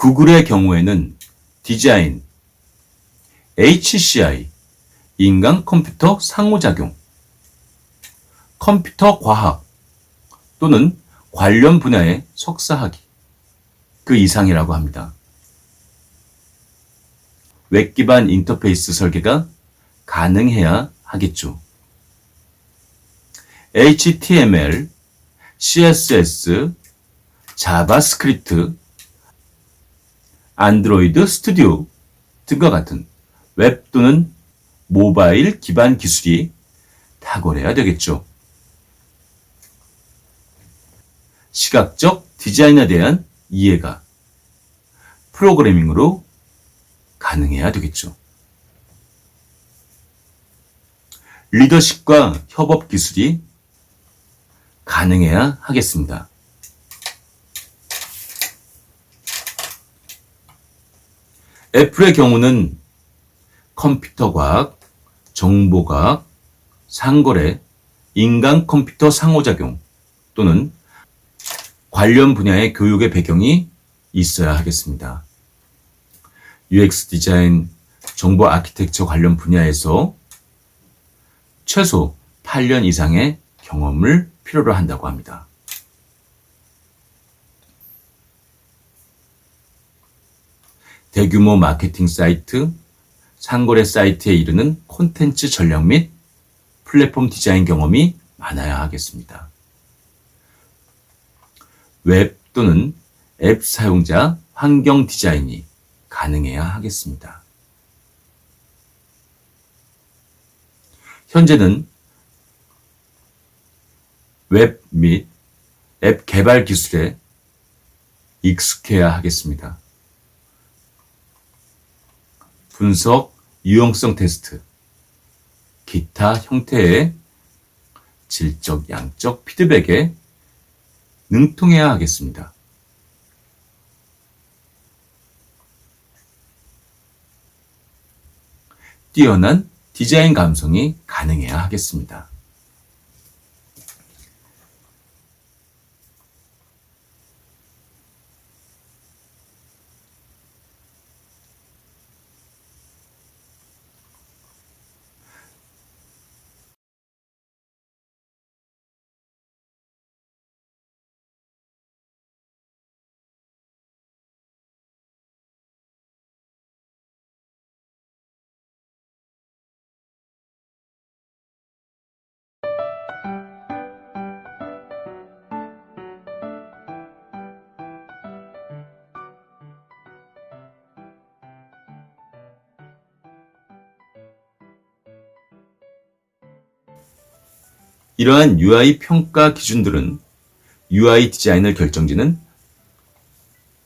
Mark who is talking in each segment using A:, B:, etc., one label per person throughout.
A: 구글의 경우에는 디자인, HCI, 인간 컴퓨터 상호작용, 컴퓨터 과학 또는 관련 분야의 석사학위, 그 이상이라고 합니다. 웹 기반 인터페이스 설계가 가능해야 하겠죠. HTML, CSS, 자바스크립트, 안드로이드 스튜디오 등과 같은 웹 또는 모바일 기반 기술이 탁월해야 되겠죠. 시각적 디자인에 대한 이해가 프로그래밍으로 가능해야 되겠죠. 리더십과 협업 기술이 가능해야 하겠습니다. 애플의 경우는 컴퓨터 과학, 정보과학, 상거래, 인간 컴퓨터 상호작용 또는 관련 분야의 교육의 배경이 있어야 하겠습니다. UX 디자인, 정보 아키텍처 관련 분야에서 최소 8년 이상의 경험을 필요로 한다고 합니다. 대규모 마케팅 사이트, 상거래 사이트에 이르는 콘텐츠 전략 및 플랫폼 디자인 경험이 많아야 하겠습니다. 웹 또는 앱 사용자 환경 디자인이 가능해야 하겠습니다. 현재는 웹 및 앱 개발 기술에 익숙해야 하겠습니다. 분석, 유용성 테스트, 기타 형태의 질적, 양적 피드백에 능통해야 하겠습니다. 뛰어난 디자인 감성이 가능해야 하겠습니다. 이러한 UI 평가 기준들은 UI 디자인을 결정짓는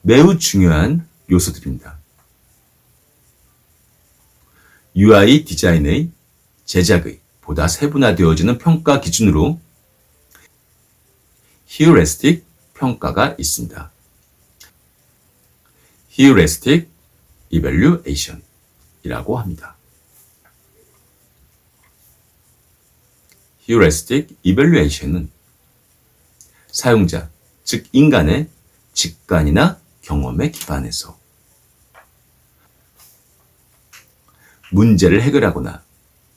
A: 매우 중요한 요소들입니다. UI 디자인의 제작의 보다 세분화되어지는 평가 기준으로 히어레스틱 평가가 있습니다. 히어레스틱 이밸류에이션 이라고 합니다. Heuristic evaluation은 사용자, 즉 인간의 직관이나 경험에 기반해서 문제를 해결하거나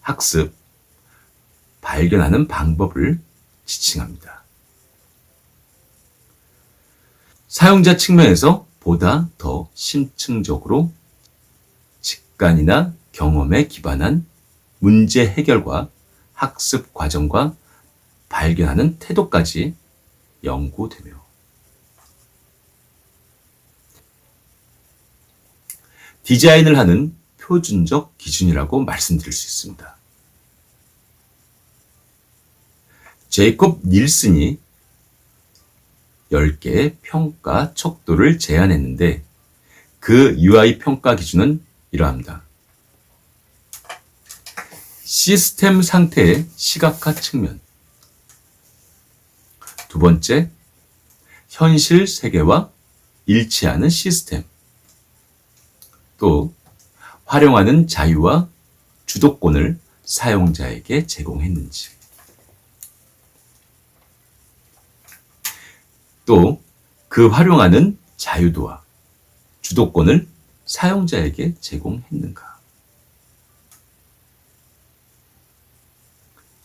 A: 학습, 발견하는 방법을 지칭합니다. 사용자 측면에서 보다 더 심층적으로 직관이나 경험에 기반한 문제 해결과 학습 과정과 발견하는 태도까지 연구되며 디자인을 하는 표준적 기준이라고 말씀드릴 수 있습니다. 제이콥 닐슨이 10개의 평가 척도를 제안했는데 그 UI 평가 기준은 이러합니다. 시스템 상태의 시각화 측면. 두 번째, 현실 세계와 일치하는 시스템. 또, 활용하는 자유와 주도권을 사용자에게 제공했는지. 또, 그 활용하는 자유도와 주도권을 사용자에게 제공했는가?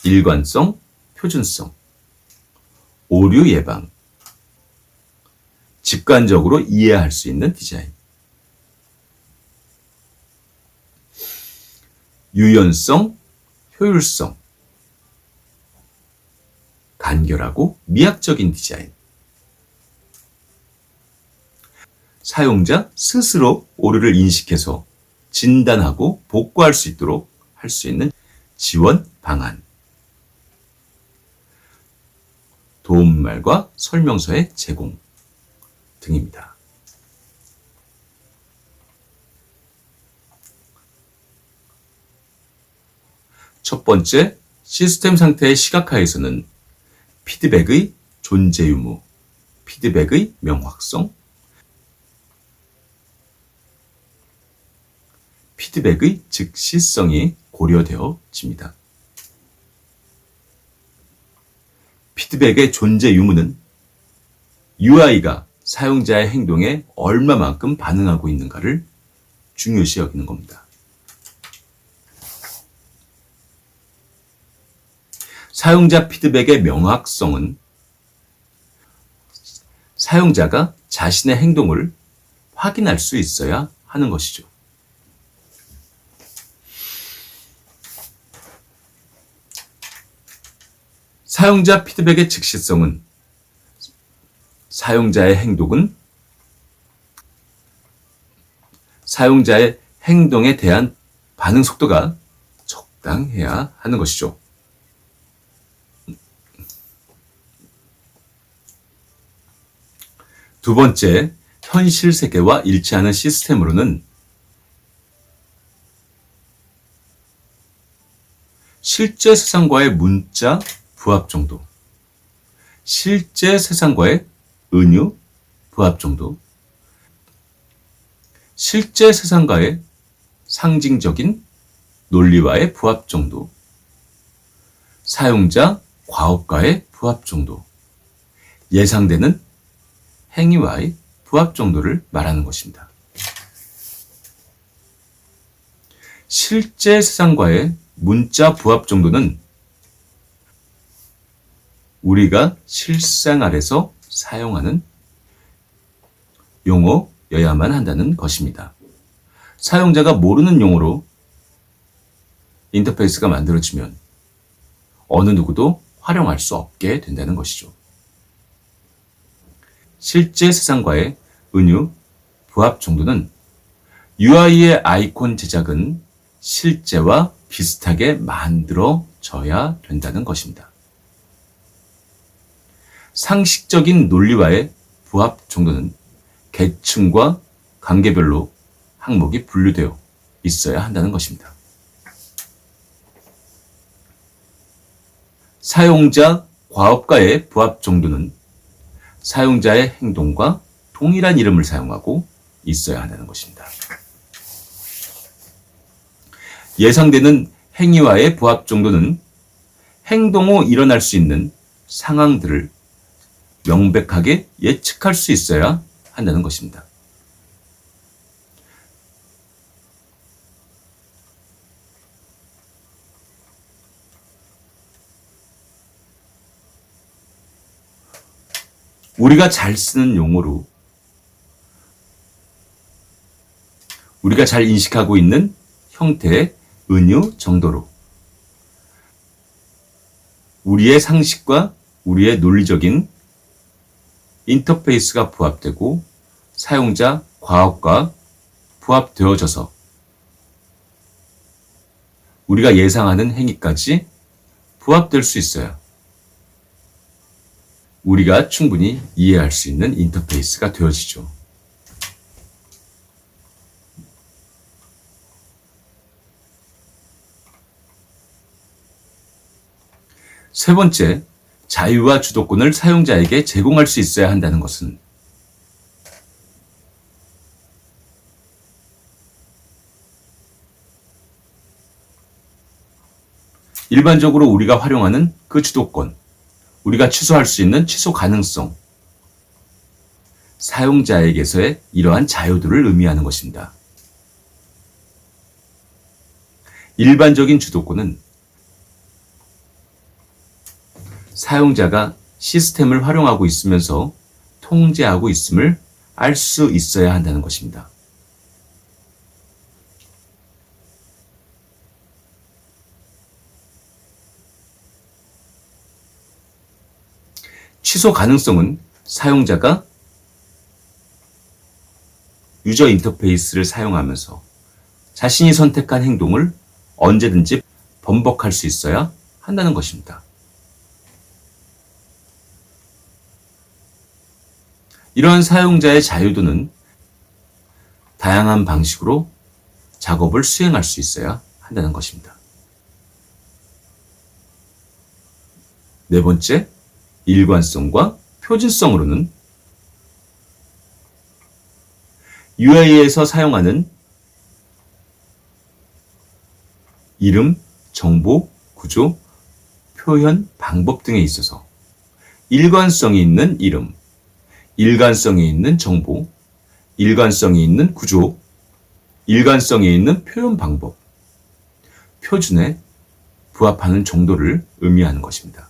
A: 일관성, 표준성, 오류 예방, 직관적으로 이해할 수 있는 디자인, 유연성, 효율성, 간결하고 미학적인 디자인, 사용자 스스로 오류를 인식해서 진단하고 복구할 수 있도록 할 수 있는 지원 방안. 도움말과 설명서의 제공 등입니다. 첫 번째, 시스템 상태의 시각화에서는 피드백의 존재 유무, 피드백의 명확성, 피드백의 즉시성이 고려되어집니다. 피드백의 존재 유무는 UI가 사용자의 행동에 얼마만큼 반응하고 있는가를 중요시 여기는 겁니다. 사용자 피드백의 명확성은 사용자가 자신의 행동을 확인할 수 있어야 하는 것이죠. 사용자 피드백의 즉시성은 사용자의 행동은 사용자의 행동에 대한 반응 속도가 적당해야 하는 것이죠. 두 번째, 현실 세계와 일치하는 시스템으로는 실제 세상과의 문자 부합 정도, 실제 세상과의 은유 부합 정도, 실제 세상과의 상징적인 논리와의 부합 정도, 사용자 과업과의 부합 정도, 예상되는 행위와의 부합 정도를 말하는 것입니다. 실제 세상과의 문자 부합 정도는 우리가 실생활에서 사용하는 용어여야만 한다는 것입니다. 사용자가 모르는 용어로 인터페이스가 만들어지면 어느 누구도 활용할 수 없게 된다는 것이죠. 실제 세상과의 은유, 부합 정도는 UI의 아이콘 제작은 실제와 비슷하게 만들어져야 된다는 것입니다. 상식적인 논리와의 부합 정도는 계층과 관계별로 항목이 분류되어 있어야 한다는 것입니다. 사용자 과업과의 부합 정도는 사용자의 행동과 동일한 이름을 사용하고 있어야 한다는 것입니다. 예상되는 행위와의 부합 정도는 행동 후 일어날 수 있는 상황들을 명백하게 예측할 수 있어야 한다는 것입니다. 우리가 잘 쓰는 용어로 우리가 잘 인식하고 있는 형태의 은유 정도로 우리의 상식과 우리의 논리적인 인터페이스가 부합되고 사용자 과학과 부합되어져서 우리가 예상하는 행위까지 부합될 수 있어요. 우리가 충분히 이해할 수 있는 인터페이스가 되어지죠. 세 번째, 자유와 주도권을 사용자에게 제공할 수 있어야 한다는 것은 일반적으로 우리가 활용하는 그 주도권, 우리가 취소할 수 있는 취소 가능성, 사용자에게서의 이러한 자유도를 의미하는 것입니다. 일반적인 주도권은 사용자가 시스템을 활용하고 있으면서 통제하고 있음을 알 수 있어야 한다는 것입니다. 취소 가능성은 사용자가 유저 인터페이스를 사용하면서 자신이 선택한 행동을 언제든지 번복할 수 있어야 한다는 것입니다. 이러한 사용자의 자유도는 다양한 방식으로 작업을 수행할 수 있어야 한다는 것입니다. 네 번째, 일관성과 표준성으로는 UI에서 사용하는 이름, 정보, 구조, 표현, 방법 등에 있어서 일관성이 있는 이름, 일관성이 있는 정보, 일관성이 있는 구조, 일관성이 있는 표현 방법, 표준에 부합하는 정도를 의미하는 것입니다.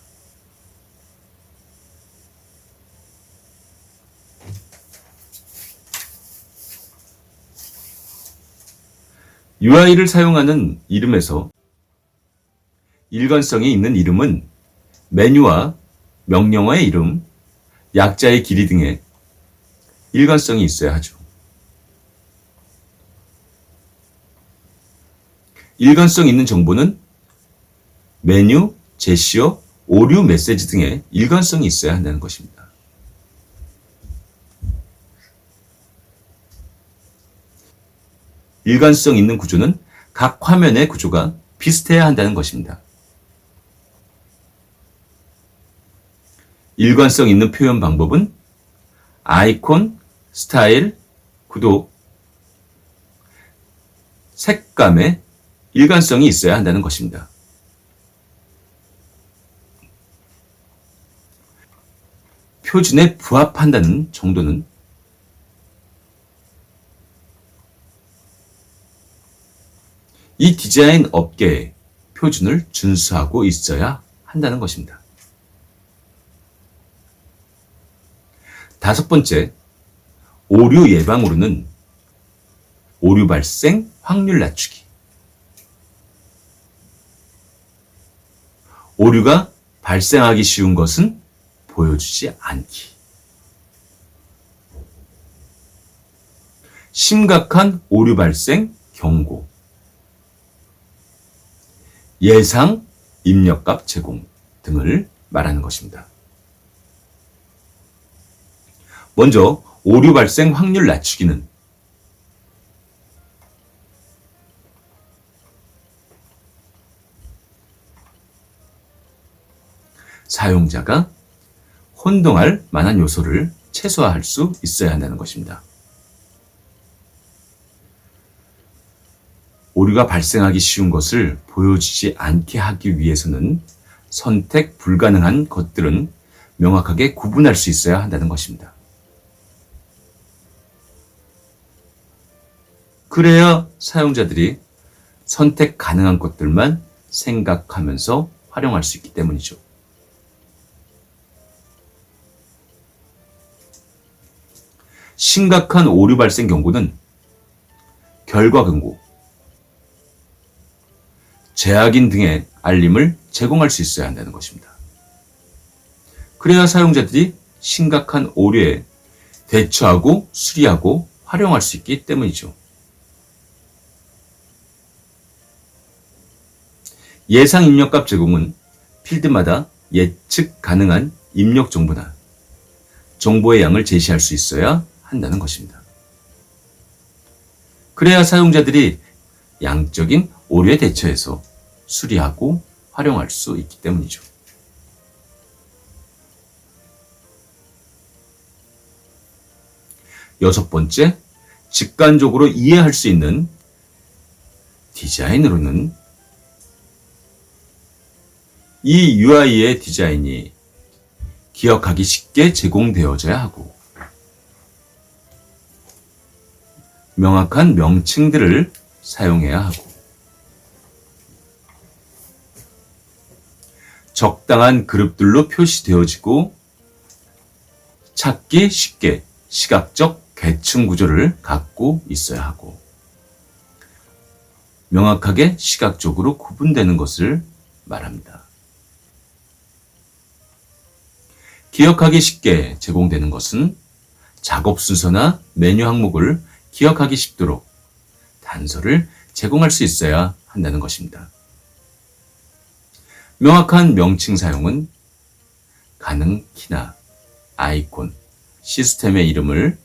A: UI를 사용하는 이름에서 일관성이 있는 이름은 메뉴와 명령어의 이름, 약자의 길이 등에 일관성이 있어야 하죠. 일관성 있는 정보는 메뉴, 제시어, 오류 메시지 등의 일관성이 있어야 한다는 것입니다. 일관성 있는 구조는 각 화면의 구조가 비슷해야 한다는 것입니다. 일관성 있는 표현 방법은 아이콘, 스타일, 구도, 색감의 일관성이 있어야 한다는 것입니다. 표준에 부합한다는 정도는 이 디자인 업계의 표준을 준수하고 있어야 한다는 것입니다. 다섯 번째, 오류 예방으로는 오류 발생 확률 낮추기. 오류가 발생하기 쉬운 것은 보여주지 않기. 심각한 오류 발생 경고. 예상 입력값 제공 등을 말하는 것입니다. 먼저 오류 발생 확률 낮추기는 사용자가 혼동할 만한 요소를 최소화할 수 있어야 한다는 것입니다. 오류가 발생하기 쉬운 것을 보여주지 않게 하기 위해서는 선택 불가능한 것들은 명확하게 구분할 수 있어야 한다는 것입니다. 그래야 사용자들이 선택 가능한 것들만 생각하면서 활용할 수 있기 때문이죠. 심각한 오류 발생 경고는 결과 경고, 제약인 등의 알림을 제공할 수 있어야 한다는 것입니다. 그래야 사용자들이 심각한 오류에 대처하고 수리하고 활용할 수 있기 때문이죠. 예상 입력값 제공은 필드마다 예측 가능한 입력 정보나 정보의 양을 제시할 수 있어야 한다는 것입니다. 그래야 사용자들이 양적인 오류에 대처해서 수리하고 활용할 수 있기 때문이죠. 여섯 번째, 직관적으로 이해할 수 있는 디자인으로는 이 UI의 디자인이 기억하기 쉽게 제공되어져야 하고 명확한 명칭들을 사용해야 하고 적당한 그룹들로 표시되어지고 찾기 쉽게 시각적 계층 구조를 갖고 있어야 하고 명확하게 시각적으로 구분되는 것을 말합니다. 기억하기 쉽게 제공되는 것은 작업 순서나 메뉴 항목을 기억하기 쉽도록 단서를 제공할 수 있어야 한다는 것입니다. 명확한 명칭 사용은 가능 키나 아이콘, 시스템의 이름을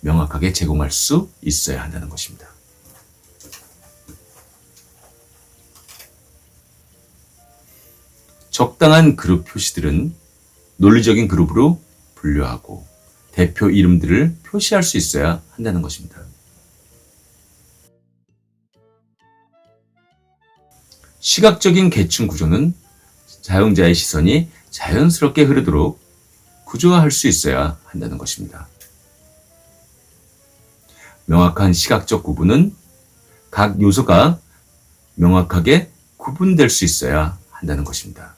A: 명확하게 제공할 수 있어야 한다는 것입니다. 적당한 그룹 표시들은 논리적인 그룹으로 분류하고 대표 이름들을 표시할 수 있어야 한다는 것입니다. 시각적인 계층 구조는 사용자의 시선이 자연스럽게 흐르도록 구조화할 수 있어야 한다는 것입니다. 명확한 시각적 구분은 각 요소가 명확하게 구분될 수 있어야 한다는 것입니다.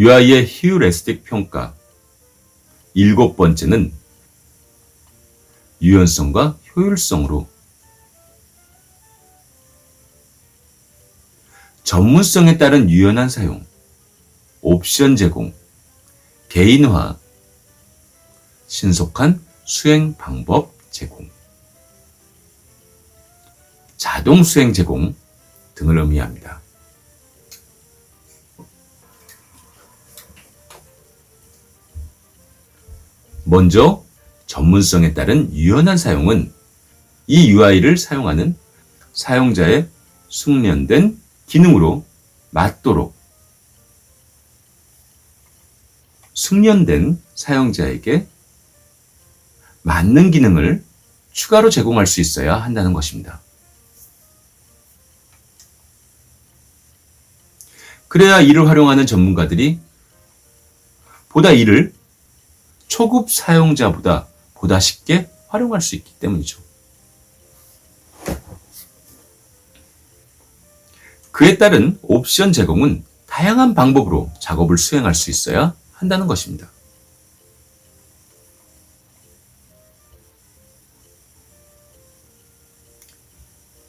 A: UI의 히우레스틱 평가. 일곱 번째는 유연성과 효율성으로. 전문성에 따른 유연한 사용, 옵션 제공, 개인화, 신속한 수행 방법 제공, 자동 수행 제공 등을 의미합니다. 먼저 전문성에 따른 유연한 사용은 이 UI를 사용하는 사용자의 숙련된 기능으로 맞도록 숙련된 사용자에게 맞는 기능을 추가로 제공할 수 있어야 한다는 것입니다. 그래야 이를 활용하는 전문가들이 보다 이를 초급 사용자보다 보다 쉽게 활용할 수 있기 때문이죠. 그에 따른 옵션 제공은 다양한 방법으로 작업을 수행할 수 있어야 한다는 것입니다.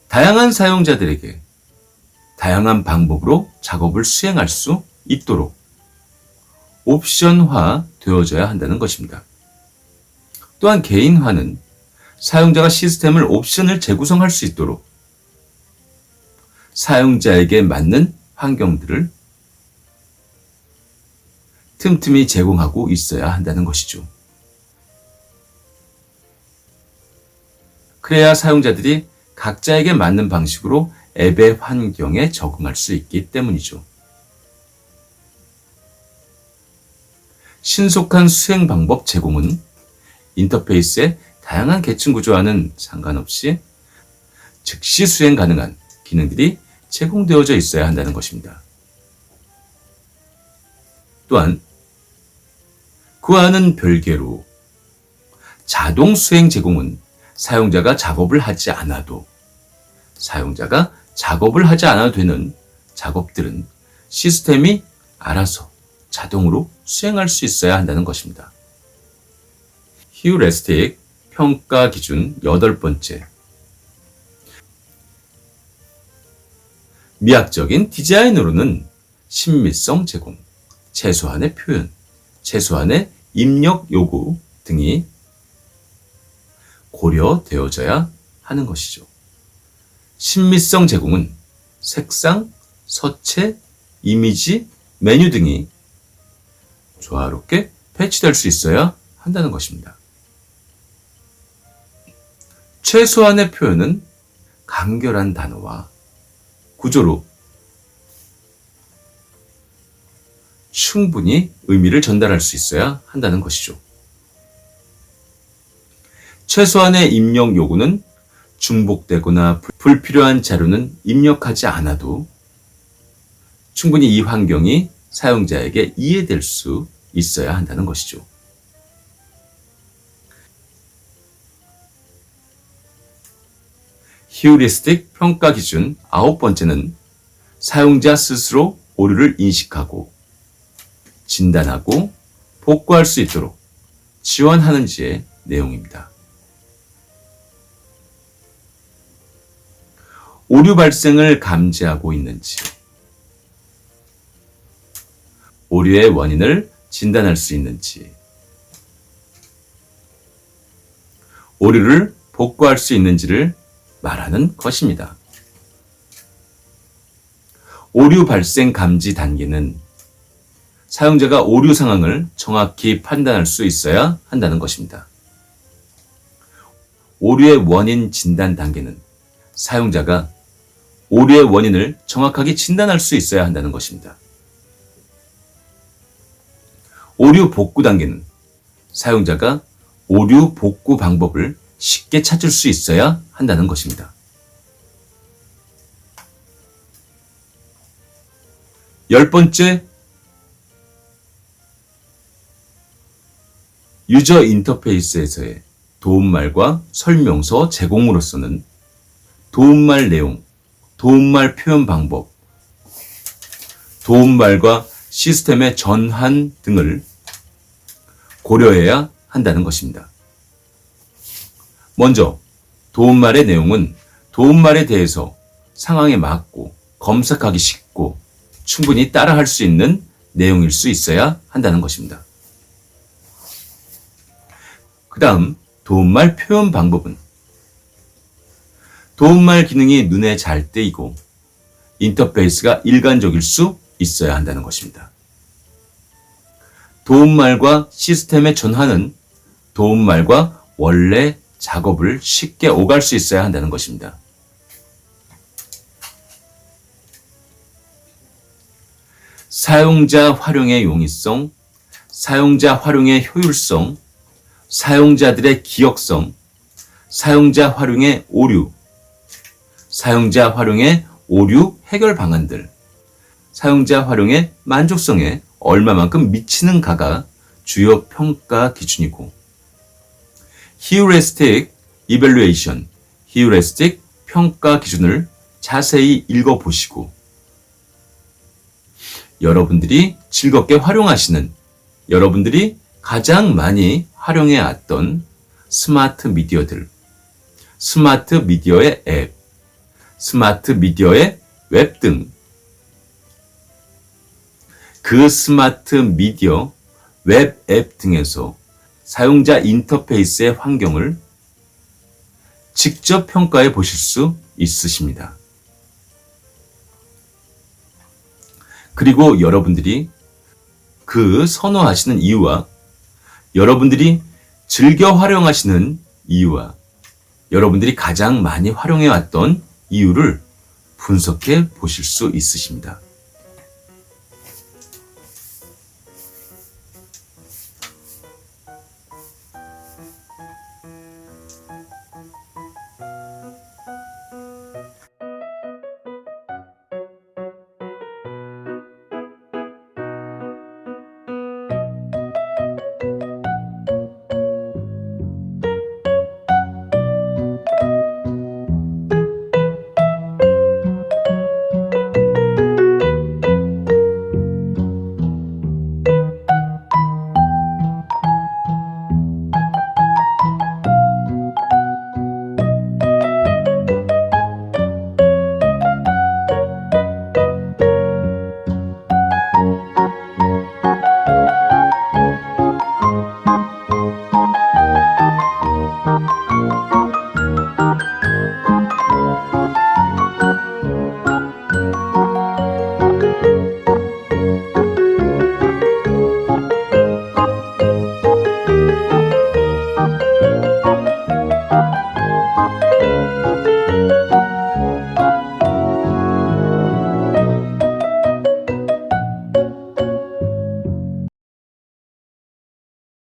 A: 다양한 사용자들에게 다양한 방법으로 작업을 수행할 수 있도록 옵션화 되어져야 한다는 것입니다. 또한 개인화는 사용자가 시스템을 옵션을 재구성할 수 있도록 사용자에게 맞는 환경들을 틈틈이 제공하고 있어야 한다는 것이죠. 그래야 사용자들이 각자에게 맞는 방식으로 앱의 환경에 적응할 수 있기 때문이죠. 신속한 수행 방법 제공은 인터페이스의 다양한 계층 구조와는 상관없이 즉시 수행 가능한 기능들이 제공되어져 있어야 한다는 것입니다. 또한 그와는 별개로 자동 수행 제공은 사용자가 작업을 하지 않아도 사용자가 작업을 하지 않아도 되는 작업들은 시스템이 알아서 자동으로 수행할 수 있어야 한다는 것입니다. 히우레스틱 평가 기준 여덟 번째. 미학적인 디자인으로는 친밀성 제공, 최소한의 표현, 최소한의 입력 요구 등이 고려되어져야 하는 것이죠. 친밀성 제공은 색상, 서체, 이미지, 메뉴 등이 조화롭게 배치될 수 있어야 한다는 것입니다. 최소한의 표현은 간결한 단어와 구조로 충분히 의미를 전달할 수 있어야 한다는 것이죠. 최소한의 입력 요구는 중복되거나 불- 불필요한 자료는 입력하지 않아도 충분히 이 환경이 사용자에게 이해될 수 있어야 한다는 것이죠. 히우리스틱 평가 기준 아홉 번째는 사용자 스스로 오류를 인식하고 진단하고 복구할 수 있도록 지원하는지의 내용입니다. 오류 발생을 감지하고 있는지, 오류의 원인을 진단할 수 있는지, 오류를 복구할 수 있는지를 말하는 것입니다. 오류 발생 감지 단계는 사용자가 오류 상황을 정확히 판단할 수 있어야 한다는 것입니다. 오류의 원인 진단 단계는 사용자가 오류의 원인을 정확하게 진단할 수 있어야 한다는 것입니다. 오류 복구 단계는 사용자가 오류 복구 방법을 쉽게 찾을 수 있어야 한다는 것입니다. 열 번째, 유저 인터페이스에서의 도움말과 설명서 제공으로서는 도움말 내용, 도움말 표현 방법, 도움말과 시스템의 전환 등을 고려해야 한다는 것입니다. 먼저, 도움말의 내용은 도움말에 대해서 상황에 맞고 검색하기 쉽고 충분히 따라할 수 있는 내용일 수 있어야 한다는 것입니다. 그 다음, 도움말 표현 방법은 도움말 기능이 눈에 잘 띄고 인터페이스가 일관적일 수 있어야 한다는 것입니다. 도움말과 시스템의 전환은 도움말과 원래 작업을 쉽게 오갈 수 있어야 한다는 것입니다. 사용자 활용의 용이성, 사용자 활용의 효율성, 사용자들의 기억성, 사용자 활용의 오류, 사용자 활용의 오류 해결 방안들, 사용자 활용의 만족성에 얼마만큼 미치는가가 주요 평가 기준이고, 히우레스틱 이벨루에이션, 히우레스틱 평가 기준을 자세히 읽어보시고, 여러분들이 즐겁게 활용하시는, 여러분들이 가장 많이 활용해 왔던 스마트 미디어들, 스마트 미디어의 앱, 스마트 미디어의 웹 등, 그 스마트 미디어, 웹 앱 등에서 사용자 인터페이스의 환경을 직접 평가해 보실 수 있으십니다. 그리고 여러분들이 그 선호하시는 이유와 여러분들이 즐겨 활용하시는 이유와 여러분들이 가장 많이 활용해 왔던 이유를 분석해 보실 수 있으십니다.